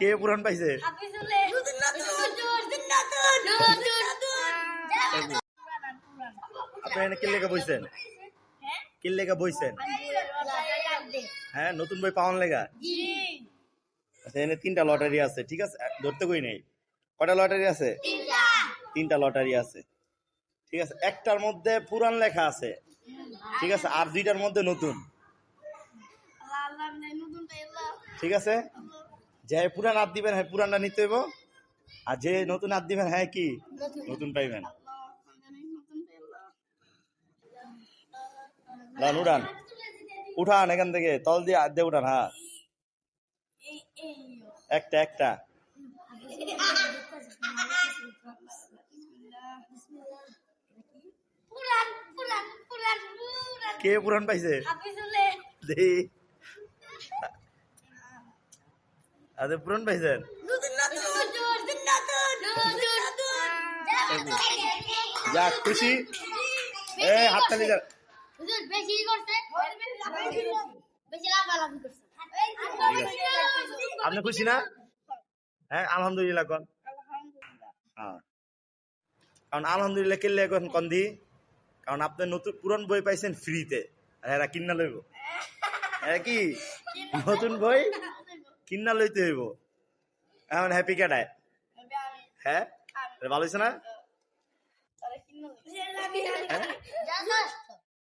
কে পুরান পাইছে? আপনি এনে লেগে বইছেন? কি লেগে বইছেন? হ্যাঁ নতুন বই পাওয়ান লেগা? আচ্ছা এনে তিনটা লটারি আছে, ঠিক আছে? ধরতে কই নেই? কটা লটারি আছে? তিনটা লটারি আছে, ঠিক আছে? একটার মধ্যে পুরান লেখা আছে, ঠিক আছে? আর দুইটার মধ্যে নতুন, ঠিক আছে? যে পুরান হাত দিবেন হ্যাঁ পুরানটা নিতে হইব। আর যে নতুন হাত দিবেন হ্যাঁ কি? নতুন পাইবেন। লান উড়ান। উঠান এখান থেকে তল দিয়ে হাত দিয়ে উঠান হ্যাঁ। একটা একটা। কে পুরান পাইছে? আরে পুরান পাইছেন যাক খুশি এ হাততালি দাও বেশি করছে বেশি লাফালাফি করছে আপনি খুশি না? হ্যাঁ আলহামদুলিল্লাহ কন। হ্যাঁ। কারণ আলহামদুলিল্লাহ কেলে এখন কন দি? কারণ আপনি নতুন পুরান বই পাইছেন ফ্রিতে আর এরা কিনা লইব। হ্যাঁ কি? নতুন বই? কিনা লইতে হইব। এখন হ্যাপি কেটায় হ্যাঁ? ভালো হয়েছে না?